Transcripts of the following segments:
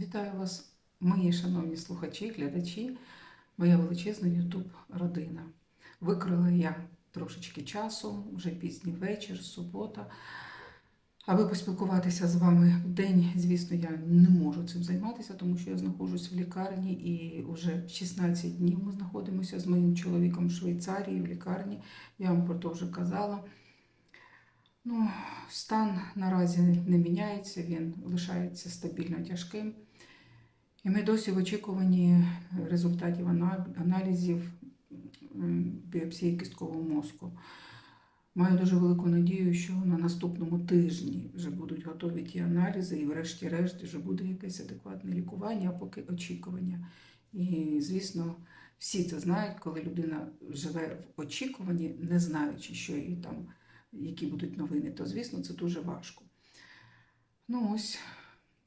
Вітаю вас, мої шановні слухачі, глядачі, моя величезна Ютуб родина. Викрила я трошечки часу, вже пізній вечір, субота. Аби поспілкуватися з вами в день, звісно, я не можу цим займатися, тому що я знаходжусь в лікарні і вже 16 днів ми знаходимося з моїм чоловіком в Швейцарії в лікарні. Я вам про це вже казала. Ну, стан наразі не міняється, він лишається стабільно тяжким. І ми досі в очікуванні результатів аналізів біопсії кісткового мозку. Маю дуже велику надію, що на наступному тижні вже будуть готові ті аналізи, і врешті-решт вже буде якесь адекватне лікування, а поки очікування. І, звісно, всі це знають, коли людина живе в очікуванні, не знаючи, що їй там, які будуть новини, то, звісно, це дуже важко. Ну, ось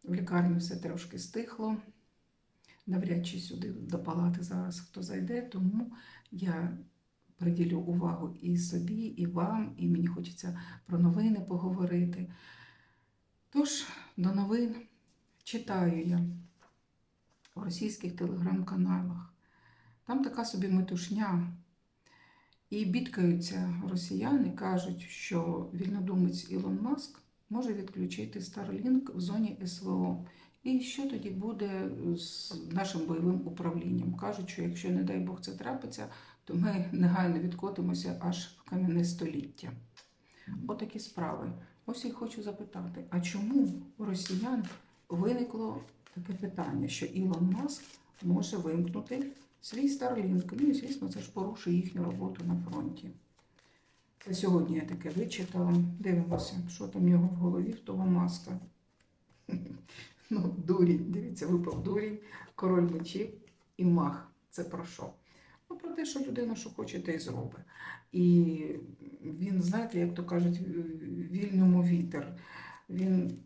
в лікарні все трошки стихло. Навряд чи сюди до палати зараз хто зайде, тому я приділю увагу і собі, і вам, і мені хочеться про новини поговорити. Тож, до новин читаю я в російських телеграм-каналах. Там така собі метушня. І бідкаються росіяни, кажуть, що вільнодумець Ілон Маск може відключити Starlink в зоні СВО. І що тоді буде з нашим бойовим управлінням? Кажуть, що якщо, не дай Бог, це трапиться, то ми негайно відкотимося аж в кам'яне століття. Отакі справи. Ось я хочу запитати: а чому у росіян виникло таке питання, що Ілон Маск може вимкнути свій Starlink? Ну і звісно, це ж порушує їхню роботу на фронті. Це сьогодні я таке вичитала. Дивимося, що там його в голові, в того маска. Ну, дурінь, дивіться, випав дурінь, король мечів і мах. Це про що? Ну, про те, що людина, що хоче, те й зробить. І він, знаєте, як то кажуть, вільному вітер. Він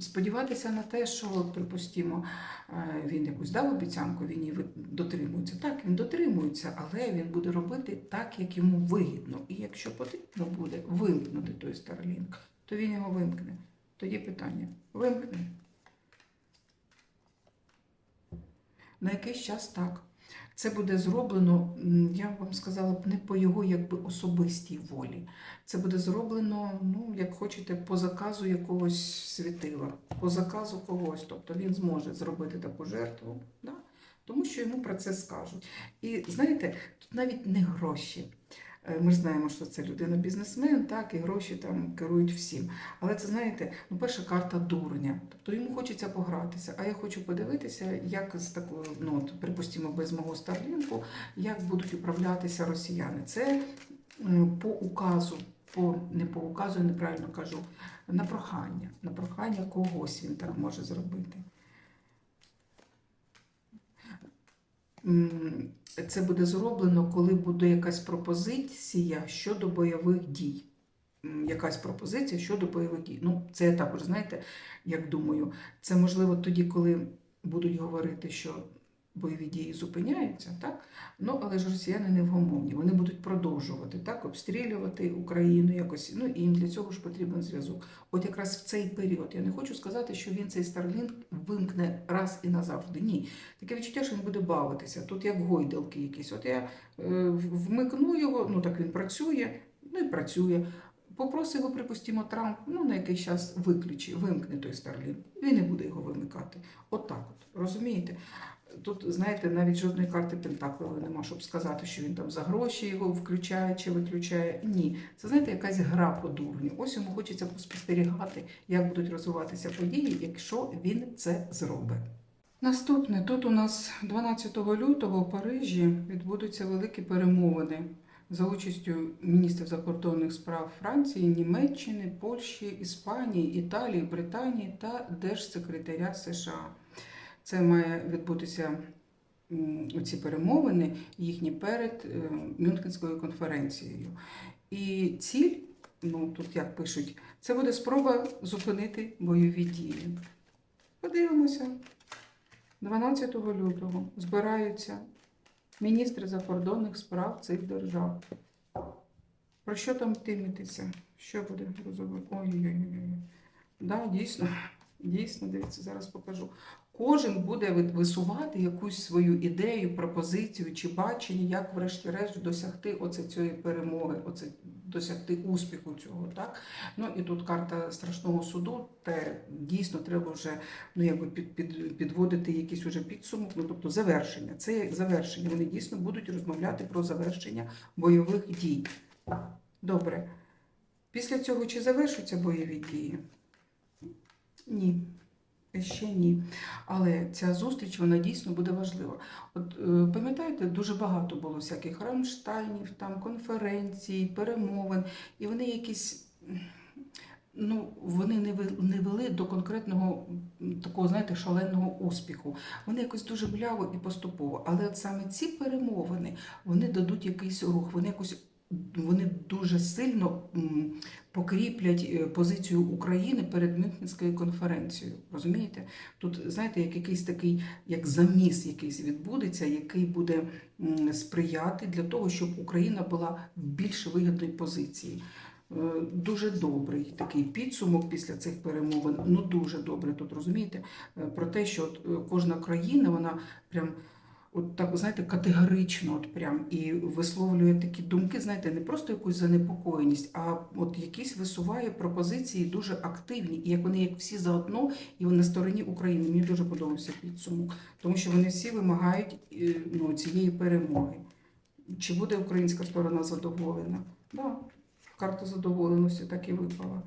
сподіватися на те, що, припустімо, е, він якусь дав обіцянку, він її дотримується. Так, він дотримується, але він буде робити так, як йому вигідно. І якщо потрібно буде вимкнути той Starlink, то він його вимкне. Тоді питання: вимкне. На якийсь час так. Це буде зроблено, я вам сказала б, не по його якби особистій волі. Це буде зроблено, ну, як хочете, по заказу якогось світила, по заказу когось. Тобто він зможе зробити таку жертву, да? тому що йому про це скажуть. І знаєте, тут навіть не гроші. Е, Ми ж знаємо, що це людина-бізнесмен, так, і гроші там керують всім. Але це, знаєте, ну, перша карта дурня. Тобто йому хочеться погратися. А я хочу подивитися, як з такою, ну, от, припустимо, без мого старлінку, як будуть управлятися росіяни. Це по указу, по, не по указу, я неправильно кажу, на прохання. На прохання когось він так може зробити. Це буде зроблено, коли буде якась пропозиція щодо бойових дій. Якась пропозиція щодо бойових дій. Ну, це я також, знаєте, як думаю, це можливо тоді, коли будуть говорити, що бойові дії зупиняються, так? Ну, але ж росіяни невгомовні. Вони будуть продовжувати так, обстрілювати Україну якось. Ну і їм для цього ж потрібен зв'язок. От якраз в цей період я не хочу сказати, що він цей Starlink вимкне раз і назавжди. Ні. Таке відчуття, що він буде бавитися. Тут як гойдалки якісь. От я е, вмикну його, ну так він працює, ну і працює. Попросив його, припустимо, Трамп, ну на якийсь час виключи, вимкни той Starlink. Він не буде його вимикати. Отак от, розумієте? Тут, знаєте, навіть жодної карти Пентаклової нема, щоб сказати, що він там за гроші його включає чи виключає. Ні, це знаєте, якась гра по дурню. Ось йому хочеться поспостерігати, як будуть розвиватися події, якщо він це зробить. Наступне тут у нас 12 лютого в Парижі відбудуться великі перемовини за участю міністрів закордонних справ Франції, Німеччини, Польщі, Іспанії, Італії, Британії та держсекретаря США. Це має відбутися ці перемовини їхні перед е, Мюнхенською конференцією. І ціль, ну тут як пишуть, це буде спроба зупинити бойові дії. Подивимося. 12 лютого збираються міністри закордонних справ цих держав. Про що там йтиметься? Що буде розуміти? Ой-ой-ой. Да, дійсно. Дійсно, дивіться, зараз покажу. Кожен буде висувати якусь свою ідею, пропозицію чи бачення, як врешті-решт досягти оце цієї перемоги, оце досягти успіху цього. Так? Ну і тут карта страшного суду, те дійсно треба вже ну, якби під, під, підводити якийсь уже підсумок, ну тобто завершення. Це завершення. Вони дійсно будуть розмовляти про завершення бойових дій. Добре. Після цього чи завершуться бойові дії? Ні. Ще ні. Але ця зустріч вона дійсно буде важлива. От е, пам'ятаєте, дуже багато було всяких рамштайнів, там конференцій, перемовин, і вони якісь. Ну, вони не не вели до конкретного такого, знаєте, шаленого успіху. Вони якось дуже бляво і поступово. Але от саме ці перемовини вони дадуть якийсь рух, вони якось вони дуже сильно покріплять е, позицію України перед Мюнхенською конференцією. Розумієте? Тут, знаєте, як якийсь такий, як заміс якийсь відбудеться, який буде сприяти для того, щоб Україна була в більш вигідній позиції. Е, Дуже добрий такий підсумок після цих перемовин. Ну дуже добре тут розумієте е, про те, що кожна країна вона прям от так знаєте категорично, от прям і висловлює такі думки, знаєте, не просто якусь занепокоєність, а от якісь висуває пропозиції дуже активні, і як вони як всі заодно, і на стороні України. Мені дуже подобався підсумок, тому що вони всі вимагають е, ну, цієї перемоги. Чи буде українська сторона задоволена? Да. Карта задоволеності так і випала.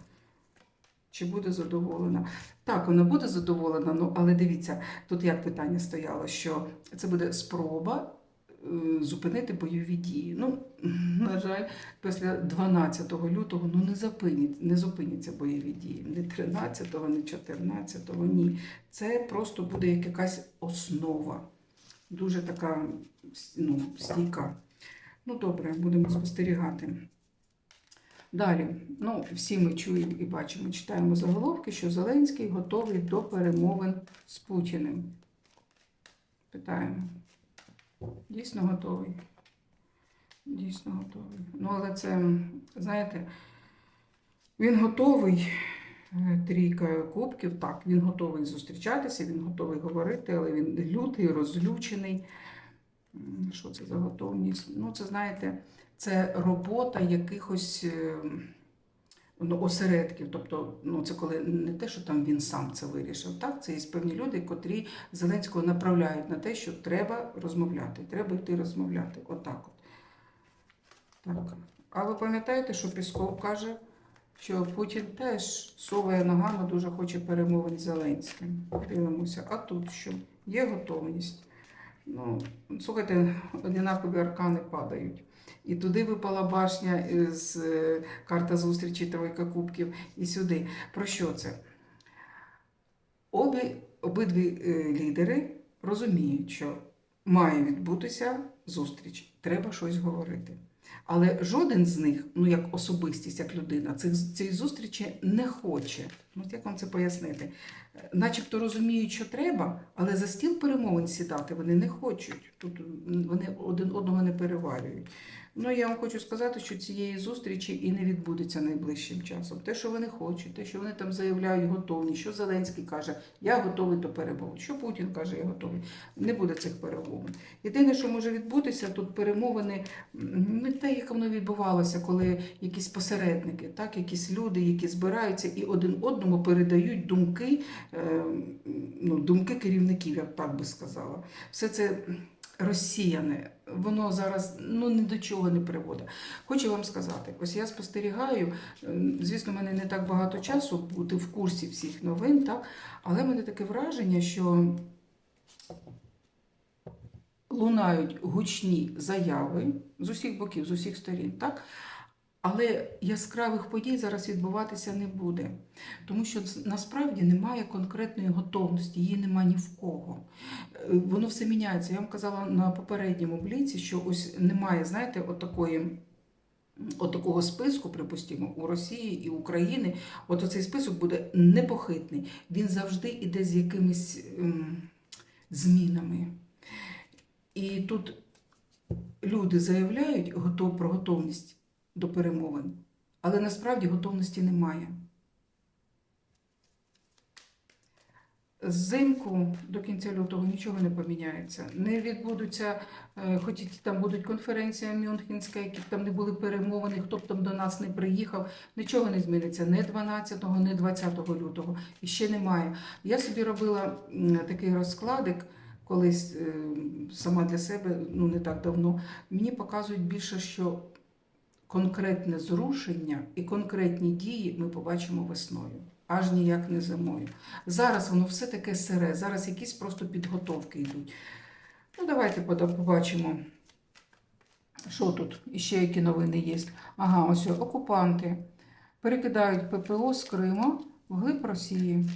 Чи буде задоволена? Так, вона буде задоволена, ну але дивіться, тут як питання стояло, що це буде спроба е, зупинити бойові дії. Ну, на жаль, після 12 лютого ну, не, зупинять, не зупиняться бойові дії. Не 13-го, не 14-го, ні. Це просто буде як якась основа. Дуже така ну, стійка. Ну, добре, будемо спостерігати. Далі, ну, всі ми чуємо і бачимо, читаємо заголовки, що Зеленський готовий до перемовин з Путіним. Питаємо. Дійсно готовий. Дійсно готовий. Ну, але це, знаєте, він готовий, е, трійка кубків, так, він готовий зустрічатися, він готовий говорити, але він лютий, розлючений. Що це за готовність? Ну, це знаєте, це робота якихось е, ну, осередків. Тобто, ну, це коли не те, що там він сам це вирішив. Так, це є певні люди, котрі Зеленського направляють на те, що треба розмовляти, треба йти розмовляти. Отак от. Так. А ви пам'ятаєте, що Пісков каже, що Путін теж соває ногами, дуже хоче перемовин з Зеленським. Дивимося. А тут що? Є готовність. Ну, слухайте, однакові аркани падають. І туди випала башня з е, карта зустрічі тройка кубків, і сюди. Про що це? Обі, обидві е, лідери розуміють, що має відбутися зустріч, треба щось говорити. Але жоден з них, ну як особистість, як людина, цих, цієї зустрічі не хоче. Ну, от як вам це пояснити? Е, Начебто розуміють, що треба, але за стіл перемовин сідати вони не хочуть. Тут вони один одного не переварюють. Ну, я вам хочу сказати, що цієї зустрічі і не відбудеться найближчим часом. Те, що вони хочуть, те, що вони там заявляють готовність, що Зеленський каже, я готовий до перемовин, що Путін каже, я готовий. Не буде цих перемовин. Єдине, що може відбутися, тут перемовини не те, як воно відбувалося, коли якісь посередники, так, якісь люди, які збираються і один одному передають думки, е, ну, думки керівників, я б так би сказала. Все це розсіяне, воно зараз ну, ні до чого не приводить. Хочу вам сказати, ось я спостерігаю, е, звісно, в мене не так багато часу бути в курсі всіх новин, так? але в мене таке враження, що лунають гучні заяви з усіх боків, з усіх сторін, так? Але яскравих подій зараз відбуватися не буде, тому що насправді немає конкретної готовності, її немає ні в кого. Е, Воно все міняється. Я вам казала на попередньому бліці, що ось немає, знаєте, отакої. От такого списку, припустимо, у Росії і України, от оцей список буде непохитний. Він завжди іде з якимись ем, змінами. І тут люди заявляють про готовність до перемовин, але насправді готовності немає. Зимку до кінця лютого нічого не поміняється. Не відбудуться, е, хоч там будуть конференція Мюнхенська, які там не були перемовини, хто б там до нас не приїхав, нічого не зміниться не 12, не 20 лютого. І ще немає. Я собі робила такий розкладик колись е, сама для себе, ну не так давно. Мені показують більше, що конкретне зрушення і конкретні дії ми побачимо весною, аж ніяк не зимою. Зараз воно все таке сире, зараз якісь просто підготовки йдуть. Ну, давайте побачимо, що тут і ще які новини є. Ага, ось окупанти перекидають ППО з Криму в глиб Росії.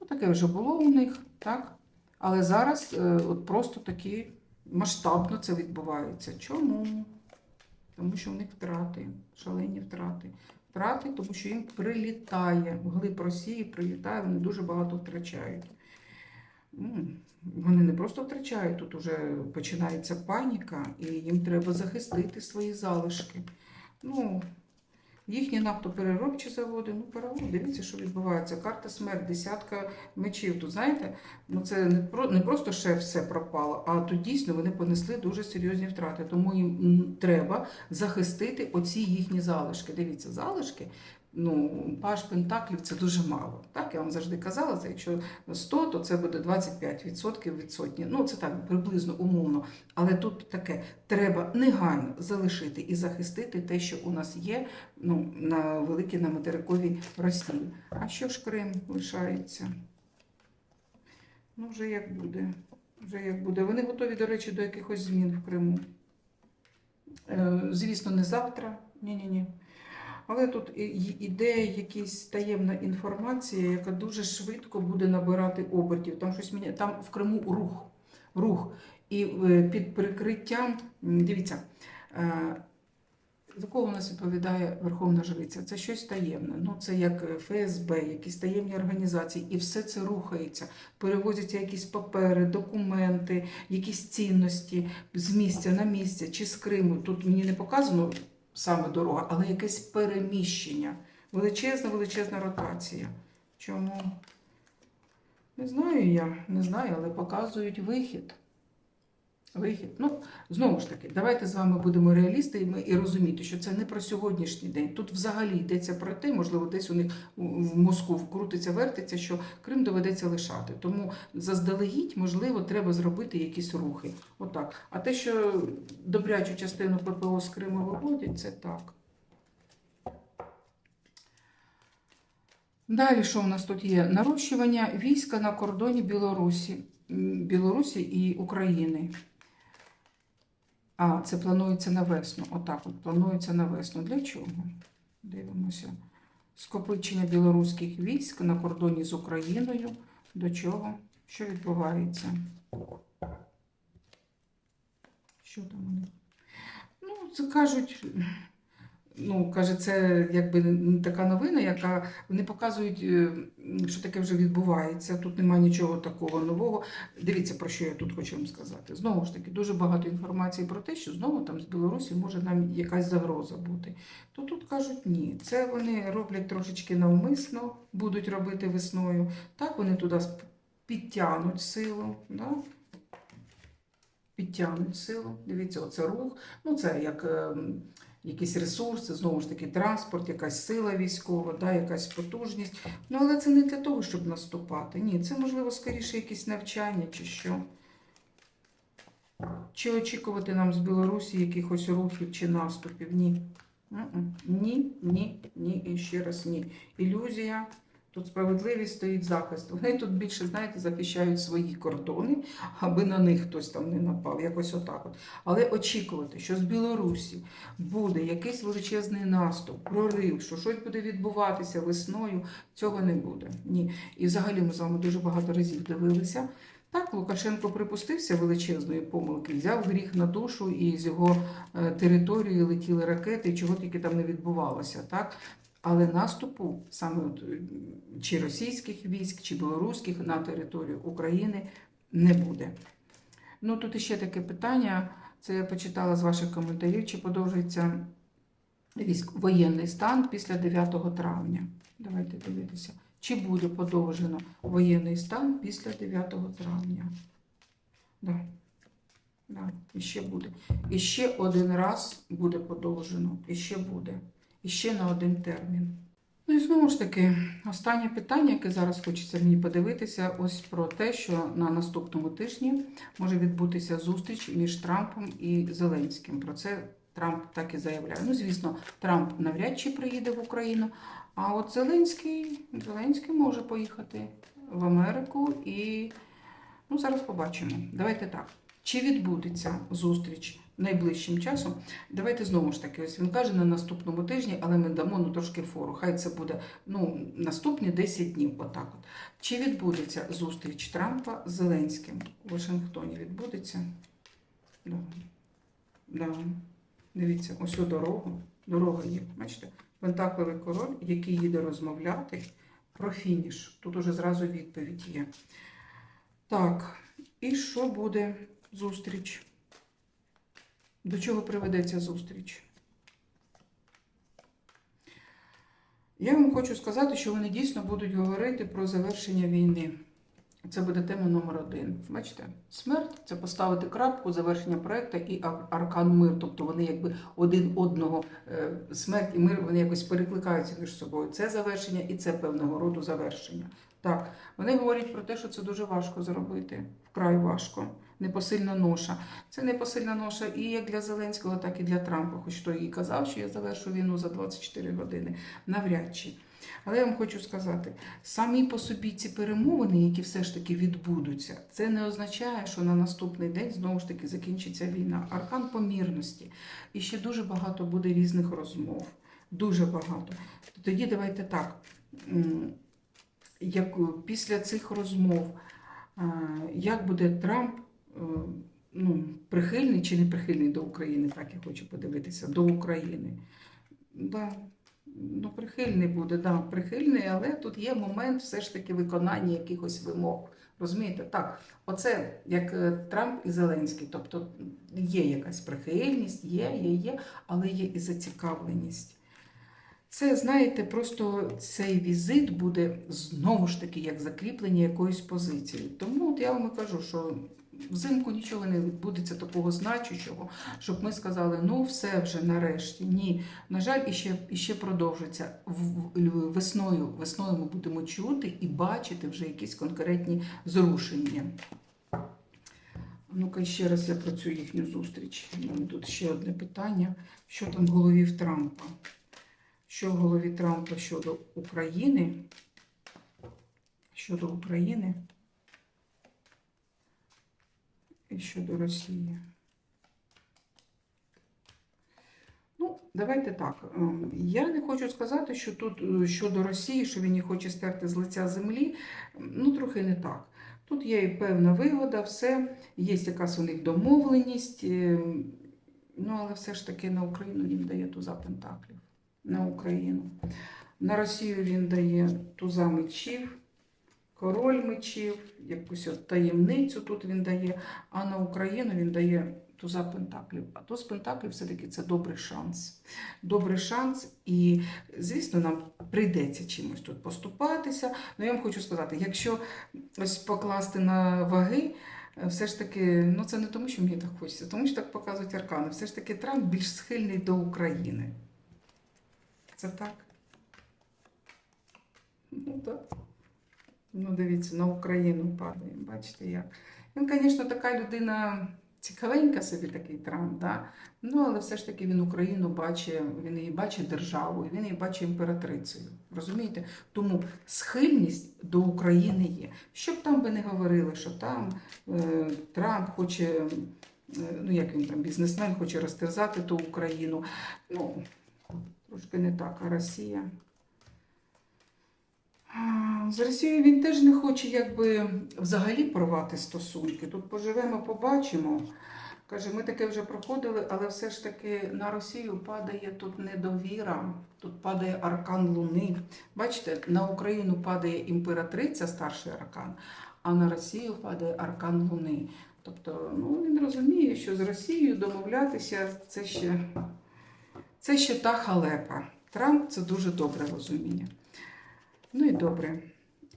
Ну, таке вже було у них, так? Але зараз е, от просто такі масштабно це відбувається. Чому? Тому що в них втрати, шалені втрати. Втрати, тому що їм прилітає в глиб Росії, прилітає, вони дуже багато втрачають. М, Вони не просто втрачають, тут вже починається паніка, і їм треба захистити свої залишки. Ну, їхні нафтопереробчі заводи, ну перевод, дивіться, що відбувається. Карта смерть, десятка мечів. Тут знаєте, ну це не про не просто ще все пропало, а тут дійсно вони понесли дуже серйозні втрати. Тому їм треба захистити оці їхні залишки. Дивіться, залишки. Ну, паш пентаклів це дуже мало. Так, я вам завжди казала, це якщо 100, то це буде 25% від сотні. Ну, це так приблизно умовно. Але тут таке треба негайно залишити і захистити те, що у нас є ну, на великій на материковій Росії. А що ж Крим лишається? Ну, вже як буде. Вже як буде. Вони готові, до речі, до якихось змін в Криму. Е, Звісно, не завтра. Ні-ні-ні. Але тут іде якась таємна інформація, яка дуже швидко буде набирати обертів. Там щось міня... там в Криму рух. рух. І е, під прикриттям, дивіться, е, за кого у нас відповідає Верховна Жриця? Це щось таємне. Ну, це як ФСБ, якісь таємні організації, і все це рухається. Перевозяться якісь папери, документи, якісь цінності з місця на місце чи з Криму. Тут мені не показано саме дорога, але якесь переміщення. Величезна, величезна ротація. Чому? Не знаю я, не знаю, але показують вихід. Вихід. Ну, знову ж таки, давайте з вами будемо реалістами і розуміти, що це не про сьогоднішній день. Тут взагалі йдеться про те, можливо, десь у них в мозку вкрутиться, вертиться, що Крим доведеться лишати. Тому заздалегідь, можливо, треба зробити якісь рухи. Отак. А те, що добрячу частину ППО з Криму виводять, це так. Далі, що у нас тут є? Нарощування війська на кордоні Білорусі, Білорусі і України. А, це планується на весну. Отак от планується на весну. Для чого? Дивимося. Скопичення білоруських військ на кордоні з Україною. До чого? Що відбувається? Що там вони? Ну, це кажуть. Ну, каже, це якби не така новина, яка вони показують, е, що таке вже відбувається. Тут немає нічого такого нового. Дивіться, про що я тут хочу вам сказати. Знову ж таки, дуже багато інформації про те, що знову там з Білорусі може нам якась загроза бути. То тут кажуть ні. Це вони роблять трошечки навмисно, будуть робити весною. Так вони туди підтягнуть силу. Да? Підтягнуть силу. Дивіться, оце рух. Ну, це як. Якісь ресурси, знову ж таки, транспорт, якась сила військова, да, якась потужність. Ну, але це не для того, щоб наступати. Ні, це можливо скоріше якісь навчання чи що. Чи очікувати нам з Білорусі якихось рухів чи наступів? Ні. Ні, ні, ні і ще раз ні. Ілюзія. Тут справедливість стоїть захист. Вони тут більше, знаєте, захищають свої кордони, аби на них хтось там не напав. Якось отак. От. Але очікувати, що з Білорусі буде якийсь величезний наступ, прорив, що щось буде відбуватися весною, цього не буде. Ні. І взагалі ми з вами дуже багато разів дивилися. Так, Лукашенко припустився величезної помилки, взяв гріх на душу, і з його е, території летіли ракети, і чого тільки там не відбувалося. Так? Але наступу саме е, чи російських військ, чи білоруських на територію України не буде. Ну тут іще таке питання. Це я почитала з ваших коментарів, чи подовжується військ... воєнний стан після 9 травня. Давайте дивитися. Чи буде подовжено воєнний стан після 9 травня? Да. Да, і ще буде. І ще один раз буде подовжено. І ще буде. І ще на один термін. Ну і знову ж таки, останнє питання, яке зараз хочеться мені подивитися, ось про те, що на наступному тижні може відбутися зустріч між Трампом і Зеленським. Про це Трамп так і заявляє. Ну, звісно, Трамп навряд чи приїде в Україну, а от Зеленський, Зеленський може поїхати в Америку і ну, зараз побачимо. Давайте так. Чи відбудеться зустріч найближчим часом? Давайте знову ж таки, ось він каже на наступному тижні, але ми дамо ну, трошки фору. Хай це буде ну, наступні 10 днів. Отак от. Чи відбудеться зустріч Трампа з Зеленським у Вашингтоні? Відбудеться? Да. Да. Дивіться, ось у дорогу. Дорога є. Бачите? Пентакливий король, який їде розмовляти про фініш. Тут уже зразу відповідь є. Так, і що буде зустріч? До чого приведеться зустріч? Я вам хочу сказати, що вони дійсно будуть говорити про завершення війни. Це буде тема номер один. Бачите, смерть це поставити крапку, завершення проекту і аркан мир. Тобто вони якби один одного е, смерть і мир вони якось перекликаються між собою. Це завершення і це певного роду завершення. Так, вони говорять про те, що це дуже важко зробити, вкрай важко, непосильна ноша. Це непосильна ноша і як для Зеленського, так і для Трампа. Хоч той і казав, що я завершу війну за 24 години. Навряд чи. Але я вам хочу сказати, самі по собі ці перемовини, які все ж таки відбудуться, це не означає, що на наступний день знову ж таки закінчиться війна. Аркан помірності. І ще дуже багато буде різних розмов. Дуже багато. Тоді давайте так. Як після цих розмов, як буде Трамп е, ну, прихильний чи не прихильний до України, так я хочу подивитися, до України. Да. Ну, прихильний буде, да, прихильний, але тут є момент все ж таки виконання якихось вимог. Розумієте? Так, оце як е, Трамп і Зеленський. Тобто є якась прихильність, є, є, є, але є і зацікавленість. Це, знаєте, просто цей візит буде знову ж таки як закріплення якоїсь позиції. Тому от я вам і кажу, що взимку нічого не відбудеться такого значущого, щоб ми сказали, ну все вже нарешті. Ні. На жаль, іще, іще продовжується. Весною, весною ми будемо чути і бачити вже якісь конкретні зрушення. Ну-ка, ще раз я про цю їхню зустріч. У тут ще одне питання. Що там в голові в Трампа? Що в голові Трампа щодо України? Щодо України і щодо Росії. Ну, давайте так. Ем, Я не хочу сказати, що тут е, щодо Росії, що він її хоче стерти з лиця землі. Ем, Ну, трохи не так. Тут є і певна вигода, все, є якась у них домовленість. ем, Ну, але все ж таки на Україну він дає туза пентаклів. На Україну. На Росію він дає туза мечів, король мечів, якусь от таємницю тут він дає, а на Україну він дає туза пентаклів. А туз пентаклів все-таки це добрий шанс. Добрий шанс, і, звісно, нам прийдеться чимось тут поступатися. Ну, я вам хочу сказати, якщо ось покласти на ваги, е, все ж таки, ну це не тому, що мені так хочеться, тому що так показують аркани. Все ж таки Трамп більш схильний до України. Це так? Ну так. Ну, дивіться, на Україну падає. Бачите як. Він, звісно, така людина цікавенька собі такий Трамп, да? ну, але все ж таки він Україну бачить, він її бачить державою, він її бачить імператрицею. Розумієте? Тому схильність до України є. Щоб там би не говорили, що там е, Трамп хоче, е, ну як він там, бізнесмен, хоче розтерзати ту Україну. Ну, трошки не так, а Росія. З Росією він теж не хоче якби взагалі порвати стосунки. Тут поживемо, побачимо. Каже, ми таке вже проходили, але все ж таки на Росію падає тут недовіра, тут падає аркан Луни. Бачите, на Україну падає імператриця, старший аркан, а на Росію падає аркан Луни. Тобто, ну він розуміє, що з Росією домовлятися це ще, це ще та халепа. Трамп це дуже добре розуміє. Ну і добре.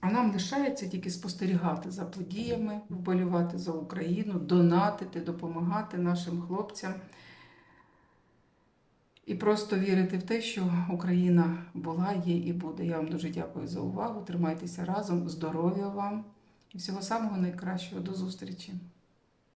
А нам лишається тільки спостерігати за подіями, вболівати за Україну, донатити, допомагати нашим хлопцям. І просто вірити в те, що Україна була, є і буде. Я вам дуже дякую за увагу. Тримайтеся разом, здоров'я вам і всього самого найкращого. До зустрічі!